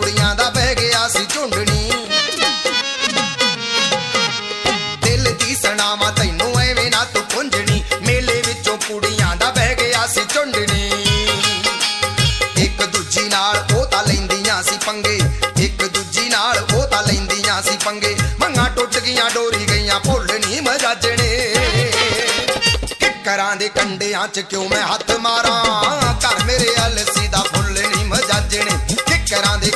ਕੁੜੀਆਂ ਦਾ ਬਹਿ ਗਿਆ ਸੀ ਝੁੰਡਣੀ। ਦਿਲ ਦੀ ਸਣਾਵਾ ਤੈਨੂੰ ਐਵੇਂ ਨਾ ਤੂੰ ਪੁੰਝਣੀ ਮੇਲੇ ਵਿੱਚੋਂ ਕੁੜੀਆਂ ਦਾ ਬਹਿ ਗਿਆ ਸੀ ਝੁੰਡਣੀ। ਇੱਕ ਦੂਜੀ ਨਾਲ ਉਹ ਤਾਂ ਲੈਂਦੀਆਂ ਸੀ ਪੰਗੇ। ਇੱਕ ਦੂਜੀ ਨਾਲ ਉਹ ਤਾਂ ਲੈਂਦੀਆਂ ਸੀ ਪੰਗੇ। ਮੰਗਾ ਟੁੱਟ ਗਈਆਂ, ਡੋਰੀ ਗਈਆਂ, ਭੁੱਲ ਨਹੀਂ ਮਜਾਜਣੇ। ਕਰਾਂ ਦੇ ਕੰਡਿਆਂ 'ਚ ਕਿਉਂ ਮੈਂ ਹੱਥ ਮਾਰਾਂ? ਘਰ ਮੇਰੇ ਅਲਸੀ ਦਾ ਫੁੱਲ ਨਹੀਂ ਮਜਾਜਣੇ। ਕਿਕਰਾਂ ਦੇ